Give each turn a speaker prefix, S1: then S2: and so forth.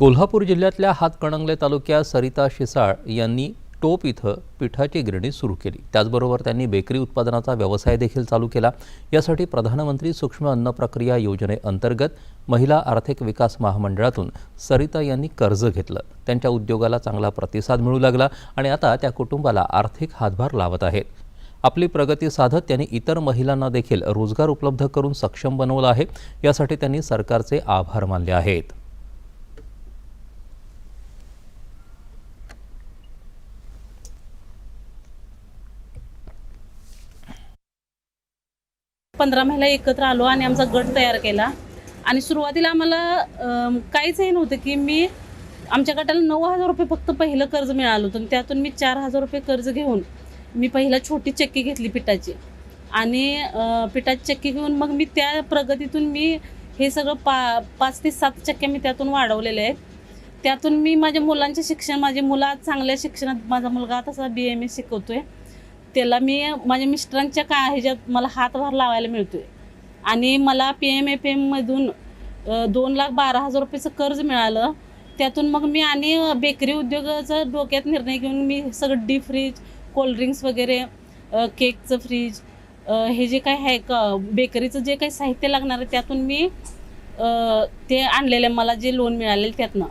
S1: कोल्हापूर जिल्ह्यातल्या हातकणंगले तालुक्यात सरिता शिसाळ यांनी टोप इथं पिठाची गिरणी सुरू केली. त्याचबरोबर त्यांनी बेकरी उत्पादनाचा व्यवसाय देखील चालू केला. यासाठी प्रधानमंत्री सूक्ष्म अन्न प्रक्रिया योजनेअंतर्गत महिला आर्थिक विकास महामंडळातून सरिता यांनी कर्ज घेतलं. त्यांच्या उद्योगाला चांगला प्रतिसाद मिळू लागला आणि आता त्या कुटुंबाला आर्थिक हातभार लावत आहेत. आपली प्रगती साधत त्यांनी इतर महिलांना देखील रोजगार उपलब्ध करून सक्षम बनवलं आहे. यासाठी त्यांनी सरकारचे आभार मानले आहेत.
S2: पंधरा महिला एकत्र आलो आणि आमचा गट तयार केला. आणि सुरुवातीला आम्हाला काहीचही काहीच हे नव्हतं की मी आमच्या गटाला नऊ हजार रुपये फक्त पहिलं कर्ज मिळालं होतं त्यातून मी चार हजार रुपये कर्ज घेऊन मी पहिला छोटी चक्की घेतली पिठाची. आणि पिठाची चक्की घेऊन मग मी त्या प्रगतीतून मी हे सगळं पा पाच ते सात चक्क्या मी त्यातून वाढवलेले आहेत. त्यातून मी माझ्या मुलांचे शिक्षण माझे मुलं आज चांगल्या शिक्षणात माझा मुलगा तसा बी एम एस आहे त्याला मी माझ्या मिस्टरांच्या का ह्याच्यात मला हातभार लावायला मिळतोय. आणि मला पी एम एफ एममधून दोन लाख बारा हजार रुपयेचं कर्ज मिळालं. त्यातून मग मी आणि बेकरी उद्योगाचा डोक्यात निर्णय घेऊन मी सगळं डी फ्रीज कोल्ड्रिंक्स वगैरे केकचं फ्रीज हे जे काय आहे का बेकरीचं जे काही साहित्य लागणार आहे त्यातून मी ते आणलेलं आहे. मला जे लोन मिळालेलं त्यातनं.